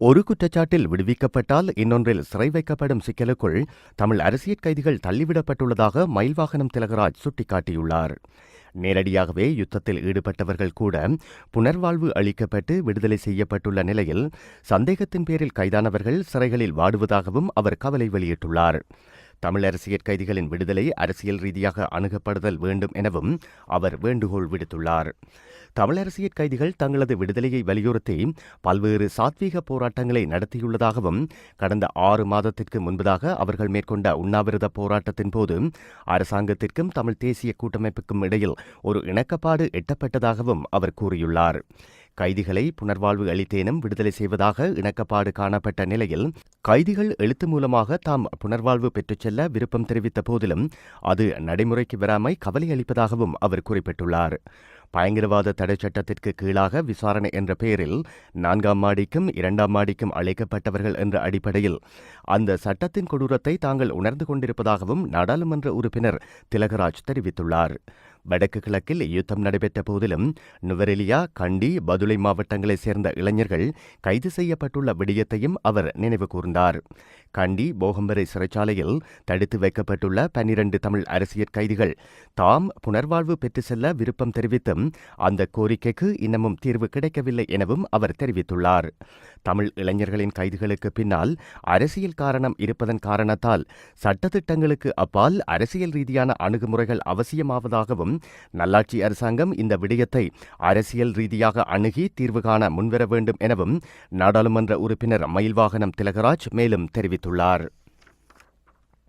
ஒரு குற்றச்சாட்டில் விடுவிக்கப்பட்டால் இன்னொன்றில் சிறை வைக்கப்படும் சிக்கலுக்குள் தமிழ் அரசியல் கைதிகள் தள்ளிவிடப்பட்டுள்ளதாக மயில்வாகனம் திலகராஜ் சுட்டிக்காட்டியுள்ளார். நேரடியாகவே யுத்தத்தில் ஈடுபட்டவர்கள் கூட புனர்வாழ்வு அளிக்கப்பட்டு விடுதலை செய்யப்பட்டுள்ள நிலையில் சந்தேகத்தின் பேரில் கைதானவர்கள் சிறைகளில் வாடுவதாகவும் அவர் கவலை வெளியிட்டுள்ளார். தமிழ் அரசியல் கைதிகளின் விடுதலை அரசியல் ரீதியாக அணுகப்படுதல் வேண்டும் எனவும் அவர் வேண்டுகோள் விடுத்துள்ளார். தமிழ் அரசியல் கைதிகள் தங்களது விடுதலையை வலியுறுத்தி பல்வேறு சாத்வீக போராட்டங்களை நடத்தியுள்ளதாகவும் கடந்த ஆறு மாதத்திற்கு முன்பதாக அவர்கள் மேற்கொண்ட உண்ணாவிரத போராட்டத்தின் போது அரசாங்கத்திற்கும் தமிழ் தேசிய கூட்டமைப்புக்கும் இடையில் ஒரு இணக்கப்பாடு எட்டப்பட்டதாகவும் அவர் கூறியுள்ளார். கைதிகளை புனர்வாழ்வு அளித்தேனும் விடுதலை செய்வதாக இணக்கப்பாடு காணப்பட்ட நிலையில் கைதிகள் எழுத்து மூலமாக தாம் புனர்வாழ்வு பெற்றுச் செல்ல விருப்பம் தெரிவித்த போதிலும் அது நடைமுறைக்கு வராமை கவலை அளிப்பதாகவும் அவர் குறிப்பிட்டுள்ளார். பயங்கரவாத தடை சட்டத்திற்கு கீழாக விசாரணை என்ற பெயரில் நான்காம் மாடிக்கும் இரண்டாம் மாடிக்கும் அழைக்கப்பட்டவர்கள் என்ற அடிப்படையில் அந்த சட்டத்தின் கொடூரத்தை தாங்கள் உணர்ந்து கொண்டிருப்பதாகவும் நாடாளுமன்ற உறுப்பினர் திலகராஜ் தெரிவித்துள்ளார். வடக்கு கிழக்கில் யுத்தம் நடைபெற்ற போதிலும் நுவரெலியா கண்டி பதுளை மாவட்டங்களைச் சேர்ந்த இளைஞர்கள் கைது செய்யப்பட்டுள்ள விடயத்தையும் அவர் நினைவு கூர்ந்தார். கண்டி போகம்பரை சிறைச்சாலையில் தடுத்து வைக்கப்பட்டுள்ள பன்னிரண்டு தமிழ் அரசியல் கைதிகள் தாம் புனர்வாழ்வு பெற்று செல்ல விருப்பம் தெரிவித்தும் அந்த கோரிக்கைக்கு இன்னமும் தீர்வு கிடைக்கவில்லை எனவும் அவர் தெரிவித்துள்ளார். தமிழ் இளைஞர்களின் கைதுகளுக்கு பின்னால் அரசியல் காரணம் இருப்பதன் காரணத்தால் சட்டத்திட்டங்களுக்கு அப்பால் அரசியல் ரீதியான அணுகுமுறைகள் அவசியமாவதாகவும் நல்லாட்சி அரசாங்கம் இந்த விடயத்தை அரசியல் ரீதியாக அணுகி தீர்வு காண முன்வர வேண்டும் எனவும் நாடாளுமன்ற உறுப்பினர் மயில்வாகனம் திலகராஜ் மேலும் தெரிவித்துள்ளார்.